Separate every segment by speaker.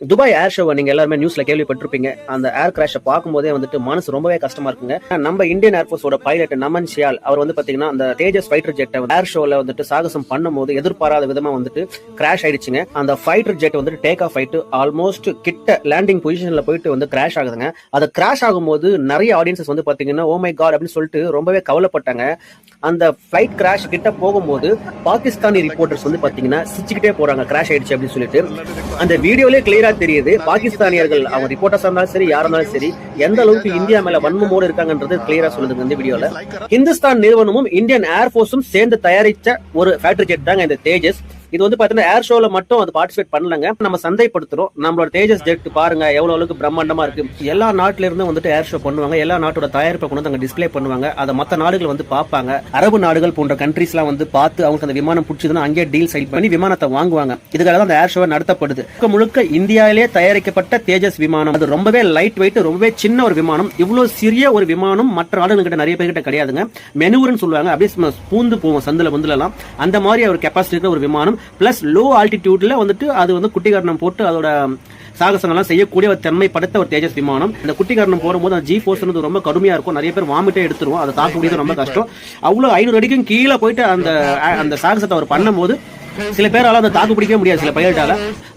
Speaker 1: Dubai ஏர் ஷோவை நீங்க எல்லாருமே நியூஸ்ல கேள்விப்பட்டிருப்பீங்க. அந்த ஏர் கிராஷை பார்க்கும்போதே வந்துட்டு மனசு ரொம்பவே கஷ்டமா இருக்குங்க. நம்ம இந்தியன் ஏர்ஃபோர்ஸோட பைலட் நமன் ஷியால் அவர் வந்து பாத்தீங்கன்னா அந்த தேஜஸ் ஃபைட்டர் ஜெட்டை ஏர் ஷோல வந்துட்டு சாகசம் பண்ணும்போது எதிர்பாராத விதமா வந்துட்டு கிராஷ் ஆயிடுச்சுங்க. அந்த ஃபைட்டர் ஜெட் வந்துட்டு டேக் ஆஃப் ஆயிட்டு ஆல்மோஸ்ட் கிட்ட லேண்டிங் பொசிஷன்ல போயிட்டு வந்து கிராஷ் ஆகுதுங்க. அது கிராஷ் ஆகும்போது நிறைய ஆடியன்சஸ் வந்து பாத்தீங்கன்னா ஓமை மை காட் அப்படின்னு சொல்லிட்டு ரொம்பவே கவலைப்பட்டாங்க. அந்த ஃபிளைட் கிராஷ் கிட்ட போகும்போது பாகிஸ்தானி ரிப்போர்ட்டர்ஸ் வந்து பாத்தீங்கன்னா சிச்சுக்கிட்டே போறாங்க. கிராஷ் ஆயிடுச்சு அப்படின்னு சொல்லிட்டு. அந்த வீடியோலேயே கிளியர் தெரியுது. பாகிஸ்தானியர்கள் அவங்க ரிப்போர்ட்டர்ஸா இருந்தாலும் சரி யாரா இருந்தாலும் சரி எந்த அளவுக்கு இந்தியா மேல வன்மமோடு இருக்காங்கன்றது கிளியரா சொல்லுதுங்க இந்த வீடியோல. ஹிந்துஸ்தான் நிறுவனமும் இந்தியன் ஏர்ஃபோர்ஸும் சேர்ந்து தயாரிச்ச ஒரு ஃபேக்டரி ஜெட் தாங்க இந்த தேஜஸ். இது வந்து பாத்தீங்கன்னா ஏர் ஷோல மட்டும் அது பார்ட்டிசிபேட் பண்ணலங்க. நம்ம சந்தைப்படுத்துறோம். நம்மளோட தேஜஸ் ஜெட் பாருங்க எவ்வளவு அளவுக்கு பிரம்மாண்டமா இருக்கு. எல்லா நாட்டுல இருந்து வந்துட்டு ஏர் ஷோ பண்ணுவாங்க. எல்லா நாட்டோட தயாரிப்பை கொண்டு வந்து அங்க டிஸ்ப்ளே பண்ணுவாங்க. அதை மத்த நாடுகள் வந்து பார்ப்பாங்க. அரபு நாடுகள் போன்ற கண்ட்ரீஸ் எல்லாம் வந்து பார்த்து அவங்களுக்கு அந்த விமானம் பிடிச்சதுன்னா அங்கேயே டீல் சைட் பண்ணி விமானத்தை வாங்குவாங்க. இதுக்காக தான் அந்த ஏர் ஷோ நடத்தப்படுது. முழுக்க முழுக்க இந்தியாவிலே தயாரிக்கப்பட்ட தேஜஸ் விமானம். அது ரொம்பவே லைட் வெயிட் ரொம்பவே சின்ன ஒரு விமானம் இவ்வளோ சிறிய ஒரு விமானம் மற்ற நாடுகள் நிறைய பேர்கிட்ட கிடையாதுங்க. மெனுவர்னு சொல்லுவாங்க. அப்படியே பூந்து போவோம் சந்தில வந்துலலாம் அந்த மாதிரி ஒரு கெப்பாசிட்டி இருக்கிற ஒரு விமானம் பிளஸ் லோ ஆல்டிடியூட்ல வந்துட்டு அது வந்து குட்டிகரணம் போட்டு அதோட சாகசங்கள்லாம் செய்யக்கூடிய ஒரு தன்மை படைத்த ஒரு தேஜஸ் விமானம். இந்த குட்டிகரணம் போடும்போது அந்த ஜி ஃபோர்ஸ் ரொம்ப கடுமையா இருக்கும். நிறைய பேர் வாமிட்டே எடுத்துருவோம். அதை தாக்க முடியாது ரொம்ப கஷ்டம். அவ்வளோ ஐநூறு அடிக்கும் கீழே போயிட்டு அந்த அந்த சாகசத்தை அவர் பண்ணும்போது சில பேரால் அந்த தாக்கு பிடிக்கவே முடியாது சில பயிரிட்டால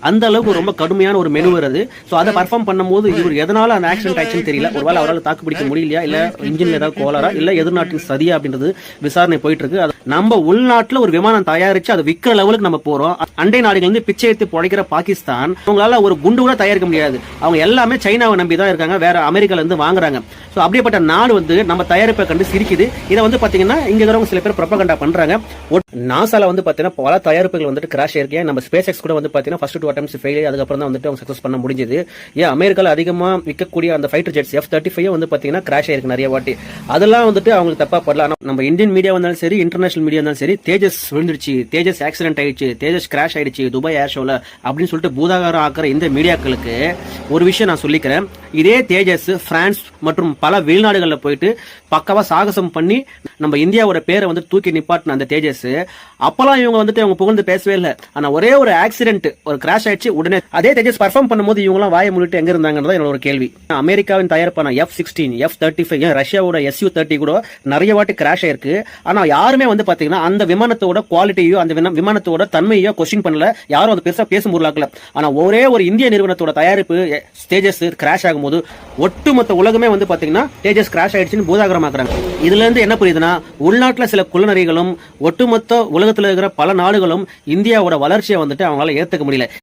Speaker 1: அந்த அளவுக்கு ரொம்ப கடுமையான ஒரு மெனு வருது. ஸோ அதை பர்ஃபார்ம் பண்ணும்போது இவர் எதனால அந்த ஆக்சிடென்ட் ஆச்சுன்னு தெரியல? ஒருவேளை அவரால் தாக்கு பிடிக்க முடியலையா? இல்ல இன்ஜின்ல ஏதாவது கோளாரா இல்ல எதிர்நாட்டின் சதியா அப்படின்றது விசாரணை போயிட்டு இருக்கு அது நம்ம உள்நாட்டுல ஒரு விமானம் தயாரிச்சு அதை விற்கிற லெவலுக்கு நம்ம போறோம். அண்டை நாடுகள் வந்து பிச்சை எடுத்து பிழைக்கிற பாகிஸ்தான் அவங்களால ஒரு குண்டு கூட தயாரிக்க முடியாது. அவங்க எல்லாமே சைனாவை நம்பி தான் இருக்காங்க. வேற அமெரிக்கால இருந்து வாங்குறாங்க. ஸோ அப்படியேப்பட்ட நாடு வந்து நம்ம தயாரிப்பை கண்டு சிரிக்குது. இதை வந்து பாத்தீங்கன்னா இங்க இருக்கிறவங்க சில பேர் ப்ரொபகண்டா பண்றாங்க. நாசால வந்து பாத்தீங்கன்னா பல தயாரிப்புகள் வந்துட்டு கிராஷ் ஆயிருக்கு. நம்ம ஸ்பேஸ் எக்ஸ் கூட வந்து பாத்தீங்கன்னா ஃபர்ஸ்ட் அட்டம்ஸ் ஃபெயில் அதுக்கப்புறம் தான் வந்துட்டு அவங்க சக்ஸஸ் பண்ண முடிஞ்சது. ஏன் அமெரிக்காவில் அதிகமாக விற்கக்கூடிய அந்த fighter jets F thirty five வந்து பார்த்தீங்கன்னா கிராஷ் ஆயிருக்கு நிறைய வாட்டி. அதெல்லாம் வந்துட்டு அவங்களுக்கு தப்பாக படல. ஆனால் நம்ம இந்தியன் மீடியா வந்தாலும் சரி இன்டர்நேஷனல் மீடியா இருந்தாலும் சரி தேஜஸ் விழுந்துருச்சு தேஜஸ் ஆக்சிடென்ட் ஆயிடுச்சு தேஜஸ் கிராஷ் ஆயிடுச்சு துபாய் ஏர் ஷோவில் அப்படின்னு சொல்லிட்டு பூதாகாரம் ஆக்கிற இந்த மீடியாக்களுக்கு ஒரு விஷயம் நான் சொல்லிக்கிறேன். இதே தேஜஸ் பிரான்ஸ் மற்றும் பல வெளிநாடுகளில் போயிட்டு பக்காவாக சாகசம் பண்ணி நம்ம இந்தியாவோட பேரை வந்து தூக்கி நிப்பாட்டின அந்த தேஜஸ். அப்போல்லாம் இவங்க வந்துட்டு அவங்க புகழ்ந்து பேசவே இல்லை. ஆனால் ஒரே ஒரு ஆக்சிடென்ட் ஒரு கிராஷ் ஆயிடுச்சு உடனே அதே தேஜஸ் பர்ஃபார்ம் பண்ணும்போது இவங்கலாம் வாயை எங்கே இருந்தாங்கன்னு தான் என்னோட ஒரு கேள்வி. அமெரிக்காவின் தயாரிப்பான F sixteen F thirty five ரஷ்யாவோட எஸ்யூ தேர்ட்டி கூட நிறைய வாட்டி கிராஷ் ஆயிருக்கு. ஆனால் யாருமே வந்து பார்த்தீங்கன்னா அந்த விமானத்தோட குவாலிட்டியோ அந்த விமானத்தோட தன்மையோ கொஸ்டின் பண்ணல. யாரும் அது பெருசாக பேசும் பொருளாக்கல. ஆனால் ஒரே ஒரு இந்திய நிறுவனத்தோட தயாரிப்பு தேஜஸ் கிராஷ் ஆகும்போது ஒட்டுமொத்த உலகமே வந்து பாத்தீங்கன்னா தேஜஸ் கிராஷ் ஆயிடுச்சுன்னு பூதாகரமாக்குறாங்க. இதுல இருந்து என்ன புரியுதுன்னா உள்நாட்டுல சில குள்ளநரிகளும் ஒட்டுமொத்த உலகத்துல இருக்கிற பல நாடுகளும் இந்தியாவோட வளர்ச்சியை வந்துட்டு அவங்களால ஏத்துக்க முடியல.